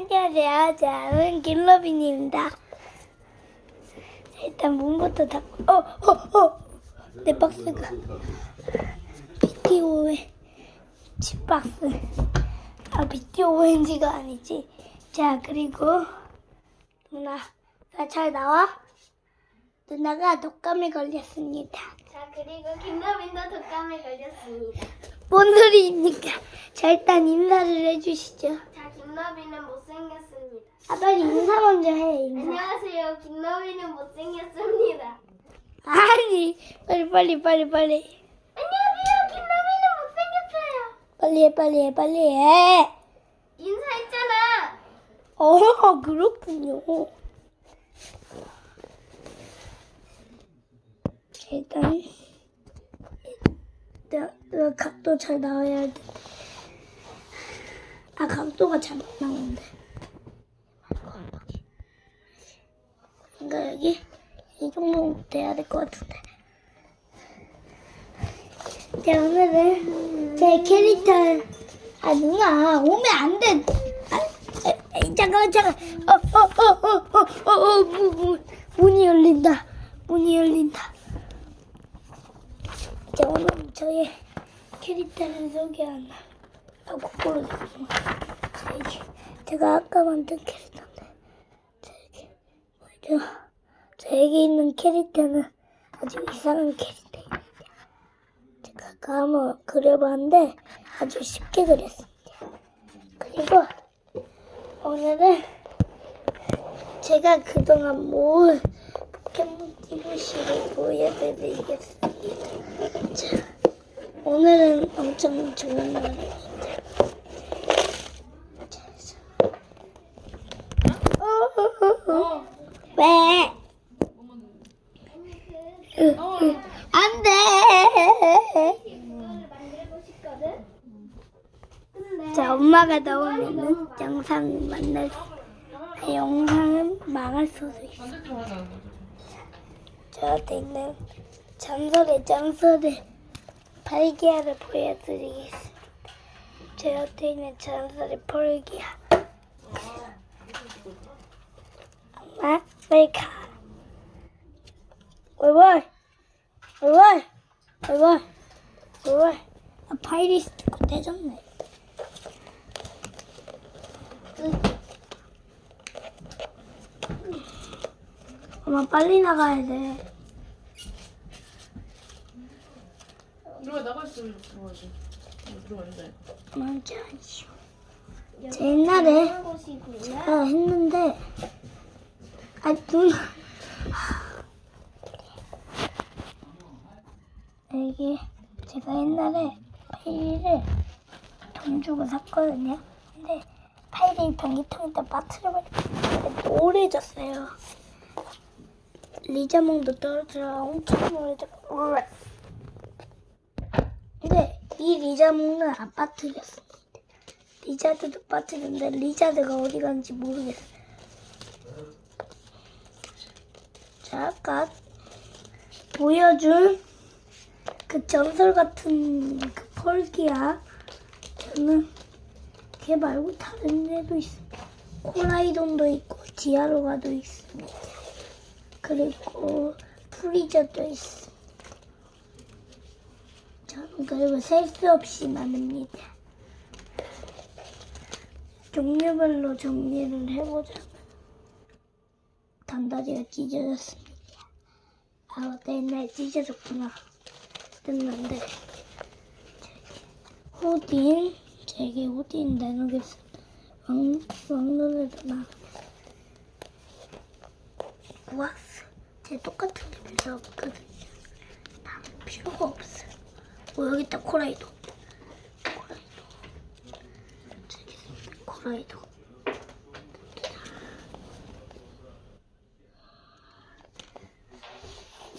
안녕하세요. 저는 김러빈입니다. 일단 문부터 닫고, 어, 어, 어! 내 박스가. BTO의 집박스. 아, BTONG가 아니지. 자, 그리고, 누나, 나 잘 나와? 누나가 독감에 걸렸습니다. 자 그리고 김너빈도 독감에 걸렸습니다. 뭔 소리입니까? 자, 일단 인사를 해주시죠. 자 김너빈은 못생겼습니다. 아, 빨리 인사 먼저 해, 인사. 안녕하세요. 김너빈은 못생겼습니다. 아니, 빨리, 빨리, 빨리, 빨리. 안녕하세요. 김너빈은 못생겼어요. 빨리 해, 빨리 해, 빨리 해. 인사했잖아. 어, 그렇군요. 자, 일단, 일단, 어, 각도 잘 나와야 돼. 아, 각도가 잘 안 나오는데. 그러니까 여기, 이 정도 돼야 될 것 같은데. 자, 오늘은 제 캐릭터, 아, 누나, 오면 안 돼. 아, 잠깐만, 잠깐. 어, 어, 어, 어, 어, 어, 어, 문, 문, 문이 열린다. 문이 열린다. 자, 오늘 저의 캐릭터를 소개하나. 자, 이게 제가 아까 만든 캐릭터인데. 뭐죠? 자, 여기 있는 캐릭터는 아주 이상한 캐릭터입니다. 제가 아까 한번 그려봤는데 아주 쉽게 그렸습니다. 그리고 오늘은 제가 그동안 모은 포켓몬 TVC를 보여드리겠습니다. 자, 오늘은 엄청 좋은 날입니다. 어. 왜? 안 돼! 자, 엄마가 나오면은 영상 만날 수, 아, 영상은 망할 수도 있어. 저한테 있는 전설의 전설의 발기아를 보여드리겠습니다. 저한테 있는 전설의 펄기아. 엄마, 빨리 가. 얼굴, 얼굴, 얼굴, 얼굴. 아, 파이리스 거 떼졌네. 엄마 빨리 나가야 돼. 들어가 나가 있으면 들어가지. 어, 들어가는데. 먼저 하시오. 제 옛날에. 제가 했는데 아 누나 이게 제가 옛날에 파일을 돈 주고 샀거든요. 근데 파일이 변기통에다 빠뜨려버리고 노래졌어요. 리자몽도 떨어져 엄청 노래졌고 근데 이 리자몽은 안 빠뜨렸어. 리자드도 빠뜨렸는데 리자드가 어디 갔는지 모르겠어. 자, 아까 보여준 그 전설 같은 그 펄기야. 저는 걔 말고 다른 애도 있습니다. 코라이돈도 있고 디아로가도 있습니다. 그리고 프리저도 있습니다. 저는 그리고 셀 수 없이 많습니다. 종류별로 정리를 해보자면 단다리가 찢어졌습니다. 아, 맞다. 옛날에 찢어졌구나. 됐는데 호딘 제게 호딘 내놓겠습니다. 왕, 왕눈에도 나 우악스 제 똑같은 게 별로 없거든요. 다 필요가 없어요. 어, 여기 있다 코라이도. 코라이도. 코라이도.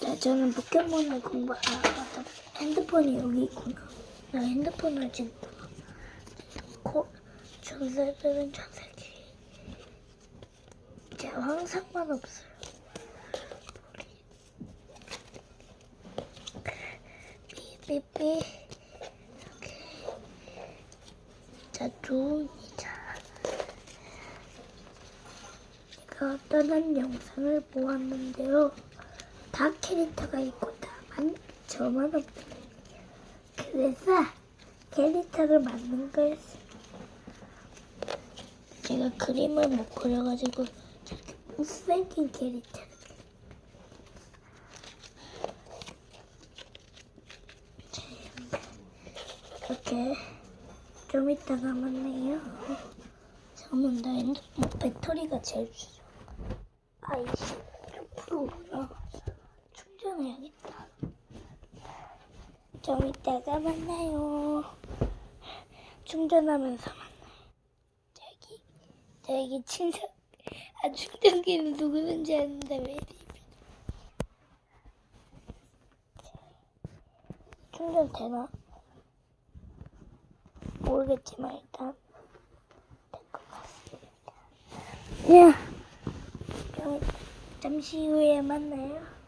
네, 저는 포켓몬을 공부, 아, 맞다. 핸드폰이 여기 있구나. 나 핸드폰을 지금, 코, 전설들은 전설끼리. 제가 항상만 없어요. 이렇게. 자, 두, 자. 제가 한 영상을 보았는데요. 다 캐릭터가 있고 다만 저만 없더라고요. 그래서 캐릭터를 만든 거였어요. 제가 그림을 못 그려가지고 못생긴 캐릭터. 이렇게 좀 이따가 만나요. 잠깐만 나 핸드폰 배터리가 제일 좋아. 아이씨, 좀 풀어보라. 충전해야겠다. 좀 이따가 만나요. 충전하면서 만나요. 저기, 저기 충전, 아, 충전기는 누구는지 아는데 왜 이리 충전 되나? 모르겠지만 일단 될것 같습니다. 야, 그럼 잠시 후에 만나요.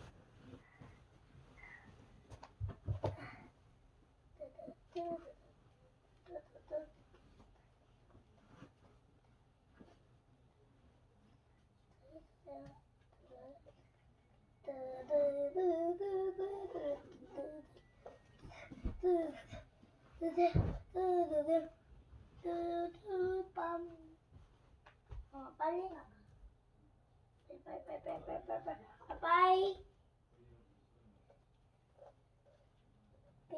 빰. 어, 빨리 가. 빨리, 빨리, 빨리, 빨리, 빨리, 빨리. 아, 빠이. 비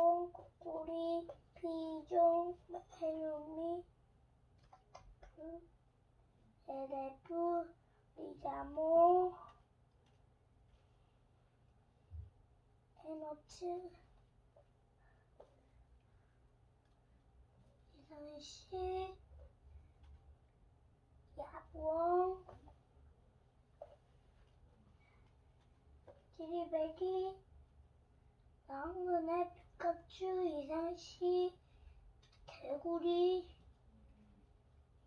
콩, 코꼬리, 피종, 해루미, 프, 에레프, 리자모, 해노츠, 씨, 야봉, 지리배기, 왕눈의 피카츄, 이상씨, 개구리,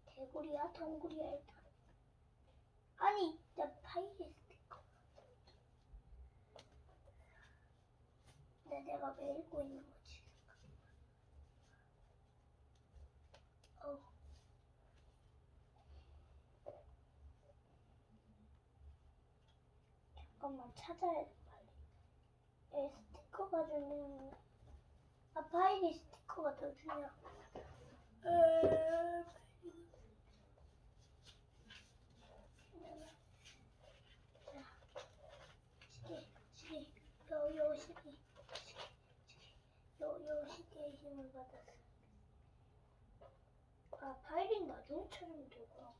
개구리야, 동구리야, 일단. 아니, 나 파이리 스티커. 근데 내가 왜 읽고 있는 거지? 어. 잠깐만 찾아야 돼 빨리. 에 스티커가 중요한 아 파일이 스티커가 더 중요한 에, 시계 시계 중에 내가 제일 좋아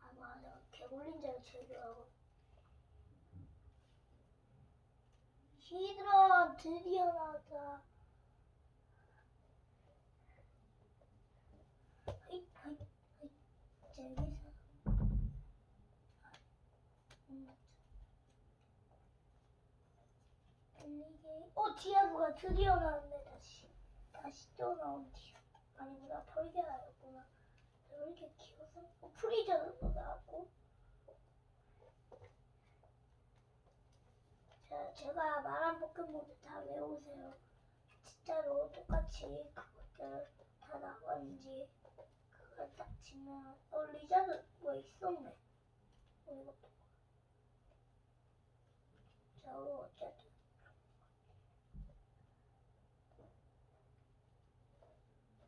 아 맞아 개굴린자가 제일 좋아하고 히드라 드디어 나왔다 하이 하이 하이 저기서 음. 달리기 어 디아고가 드디어 나왔네 다시 다시 또 나온 디아 아니구나 펄게라였구나. 왜 이렇게 키워서? 어, 프리저도 나왔고 제가 말한 포켓몬들 다 외우세요. 진짜로 똑같이 그것들 다 나왔는지 그걸 딱 치면 어 리자드 뭐 있었네. 어, 이것도. 자 어, 어쨌든.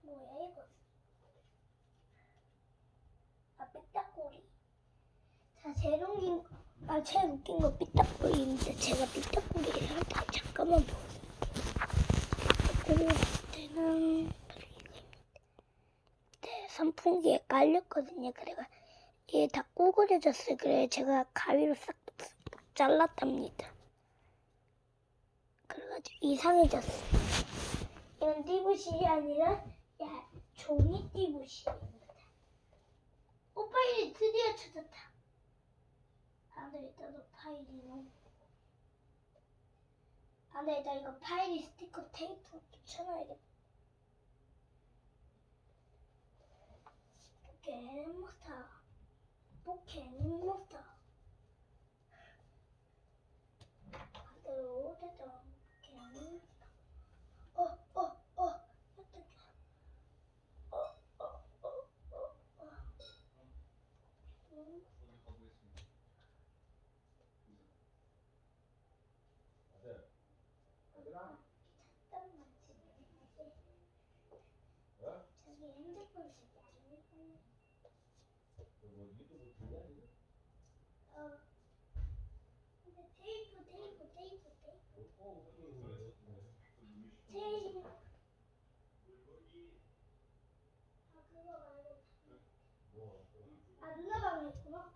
뭐야 이거. 아 삐딱꼬리. 자 거, 아 제일 웃긴 거 삐딱꼬리인데 제가 삐딱꼬리를 한다. 잠깐만. 보세요 그때는 네, 선풍기에 깔렸거든요. 그래가 이게 다 구부려졌어요. 그래 제가 가위로 싹 잘랐답니다. 그래가지고 이상해졌어요 이건 띠부실이 아니라 야 종이 띠부실입니다. 오 파일이 드디어 찾았다 안되겠다 너 파일이 너무 안되겠다 이거 파일이 스티커 테이프 붙여놔야겠다. 먹다. 반대로 됐다. 괜히 먹다. 어, 어, 어. 어떡해. 어, 어, 어, 어, 어. 음. 잠깐만 지금. 저기 핸드폰 지금. 어. 근데 테이프 테이프 테이프 테이프. 테이프. 아 그거 말고. 아 누나 방에 있구나.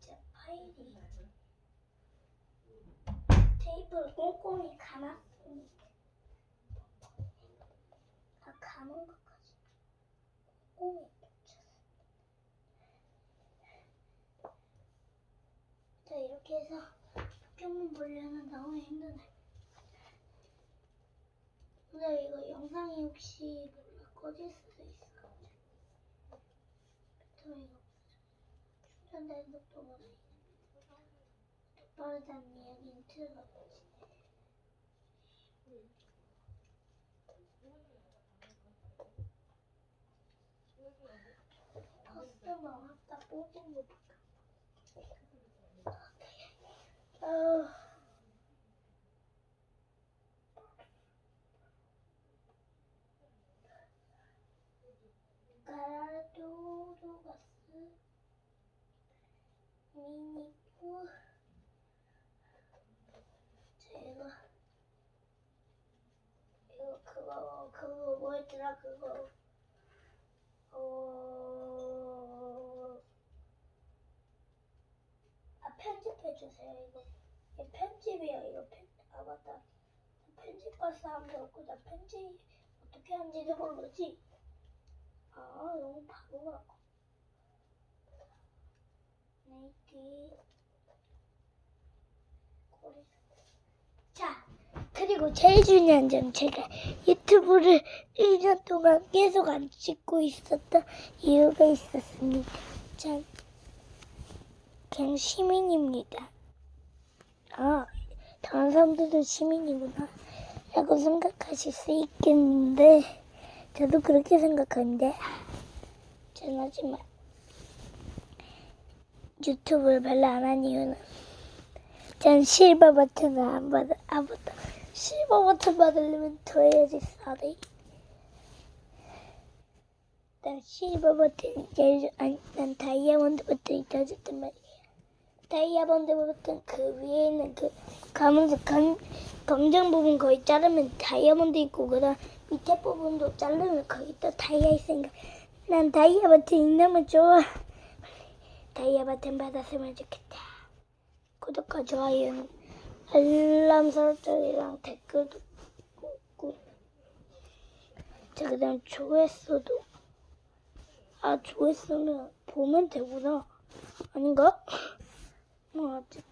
제 테이프를 꼼꼼히 감았습니다. 다 감은 것까지 꼼꼼히 붙였습니다. 자 이렇게 해서 포켓몬 보려면 너무 힘드네. 근데 이거 영상이 혹시 몰라 꺼질 수도 있을 것 같아. 배터리가 없어져. 충전되는 속도가 빠 르다는 이야기는 들어봤지. 커스터머 아까 뽑은 거 아, 가라도로가스. 미니프 제가 이거 그거 뭐였더라 그거 어... 아 편집해 주세요 이거. 이게 편집이야 이거 편... 아 맞다. 편집할 사람도 없고 나 편집 어떻게 하는지도 모르지. 아 너무 바보 같고 네이키 꼬리 자 그리고 제일 중요한 점 제가 유튜브를 1년 동안 계속 안 찍고 있었던 이유가 있었습니다. 전 그냥 시민입니다. 아, 다른 사람들도 시민이구나. 라고 생각하실 수 있겠는데, 저도 그렇게 생각하는데, 전 하지만 유튜브를 별로 안 한 이유는 전 실버 버튼을 안 받아, 안 받아. 실버 버튼 받으려면 더 해야지, 싸네. 난 실버 버튼이 제일, 아니, 난 다이아몬드 버튼이 더 좋단 말이야. 다이아몬드 버튼 그 위에 있는 그 가면서 감, 검정 부분 거의 자르면 다이아몬드 있고, 그 다음 밑에 부분도 자르면 거기 또 다이아 있으니까 난 다이아 버튼이 너무 좋아. 다이아 버튼 받았으면 좋겠다. 구독과 좋아요, 알람 설정이랑 댓글도 꾹꾹. 자, 그 다음 조회수도. 아, 조회수는 보면 되구나. 아닌가? 뭐, 어쨌든.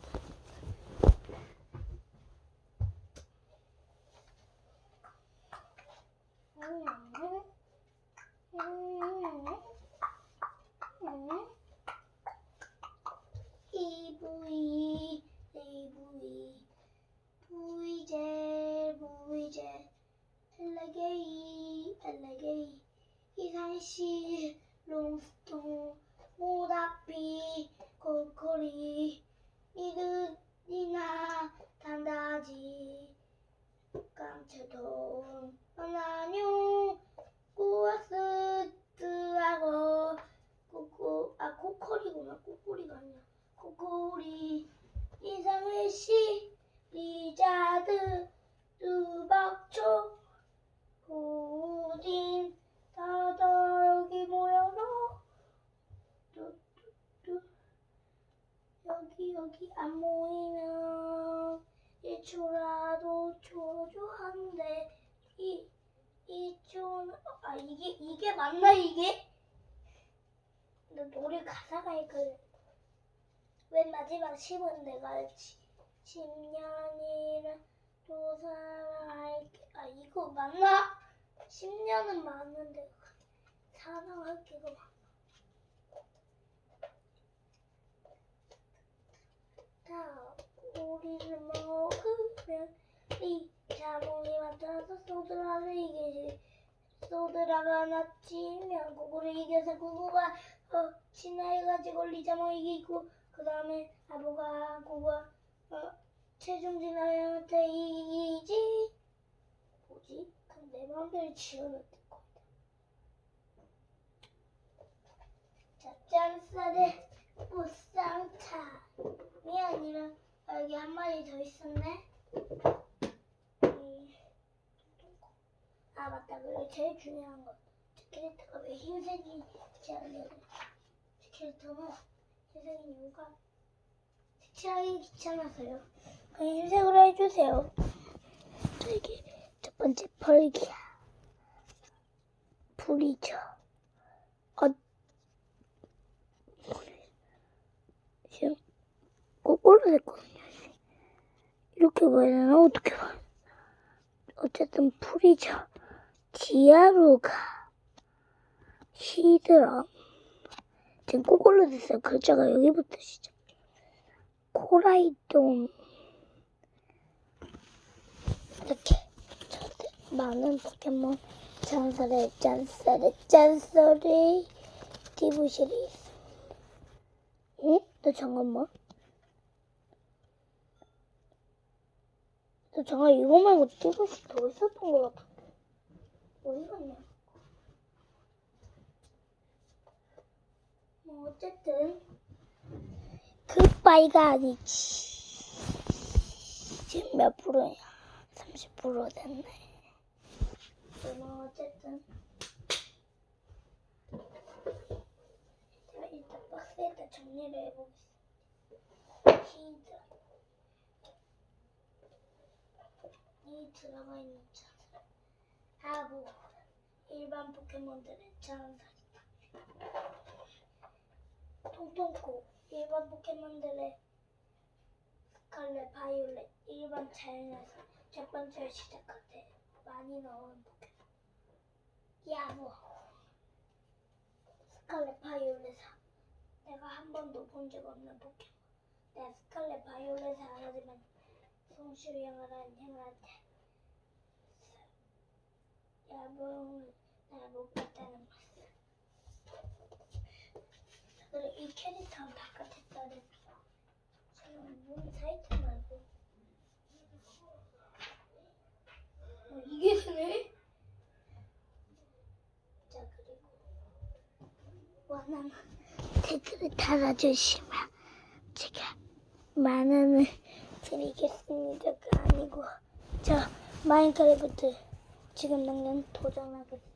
이브이 이브이 부이제 부이제. 엘레게이 엘레게이. 이상시 롱스톤 모닥비 코코리. 미드니나 단다지. 깡체돈 하나뇽 꾸와스 40은 내가 10년이라 또 사랑할게. 아, 이거 맞나? 10년은 맞는데. 사랑할게가 맞나? 다, 우리를 먹으면 이 자몽이 맞아서 소드라를 이기지. 쏘드라마나 치면 고구를 이겨서 고구가 어, 신나해가지고 리자몽 이기고 그 다음에 아보가 구구가 어, 최종 진화한테 이기지? 뭐지? 그럼 내 마음대로 지어놨을 거야 자 짠싸대. 무쌍차이 아니라 아, 여기 한 마리 더 있었네. 음. 아 맞다. 그리고 제일 중요한 거. 캐릭터가 왜 흰색이지 않냐고 캐릭터는 흰색인 이유가 색칠하기 귀찮아서요. 그냥 흰색으로 해주세요. 자 이게 첫 번째 펄기야. 불이죠. 어. 지금 거꾸로 됐거든요. 이렇게 봐야 되나 어떻게 봐 어쨌든 풀이죠. 디아루가 히드라 지금 거꾸로 됐어요. 글자가 여기부터 시작. 코라이돈 이렇게 저한테 많은 포켓몬 전설의 짠설의 짠설의 디부실이 있습니다. 응? 너 잠깐만. 저 잠깐 이거 말고 띠부시 더 있었던 것 같은데 어디 갔냐? 어쨌든 굿바이가 아니지. 지금 몇 프로야? 30% 됐네. 뭐 어쨌든 일단 박스에다 정리를 해보겠습니다. 힌트 이 들어가 있는 천사 하부 일반 포켓몬들의 천사 통통코 일반 포켓몬들의 스칼렛 바이올렛 일반 자연에서 첫 번째로 시작할 때 많이 나오는 포켓몬. 야구. 스칼렛 바이올렛 내가 한 번도 본 적 없는 포켓몬. 내가 스칼렛 바이올렛을 알아지만 송슈령을 한 형한테 야봉을 나못 봤다는 말. 그래 이 캐릭터는 바깥에 냈고 지금 문 사이트 말고 어, 이게 되네? 자 그리고 원하는 댓글을 달아주시면 제가 만 원을 드리겠습니다가 아니고 저 마인크래프트 지금 당장 도전하겠습니다.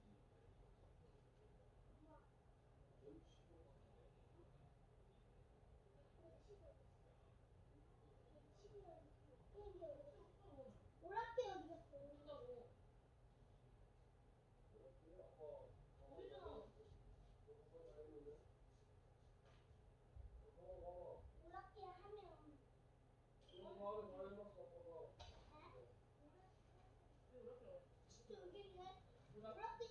있네. 오락기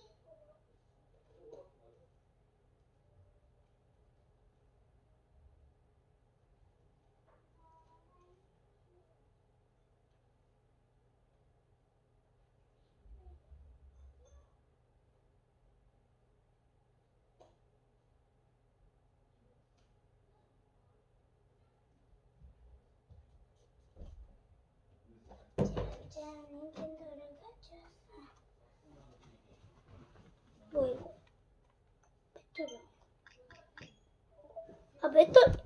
짠 닌텐도를 가져왔어. 뭐 이거? 배터리. 아 배터리.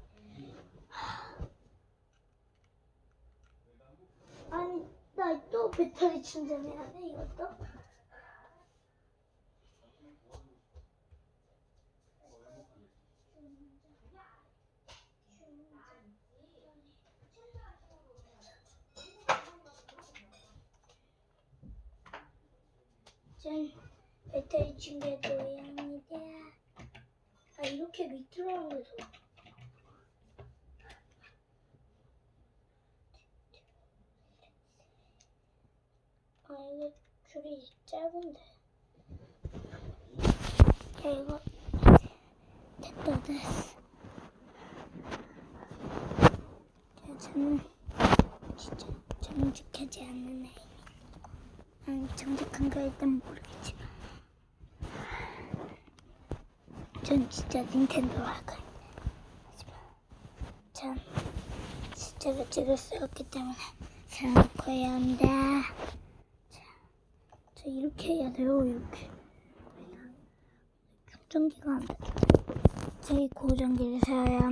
또 배터리 충전해야 돼 이것도? 짠 충전해야 합니다. 아 이렇게 밑으로 하는 거죠? 아 이거 줄이 짧은데. 야 이거 됐다 됐어. 자, 저는 진짜 정직하지 않는 아이. 아니 정직한가 일단 모르겠지만. 전 진짜 닌텐도로 할 거예요. 하지만 전 진짜로 찍을 수 없기 때문에 사놓고 해야. 자, 저 이렇게 해야 돼요, 이렇게. 충전기가 안 돼. 저희 고정기를 사야 합니다.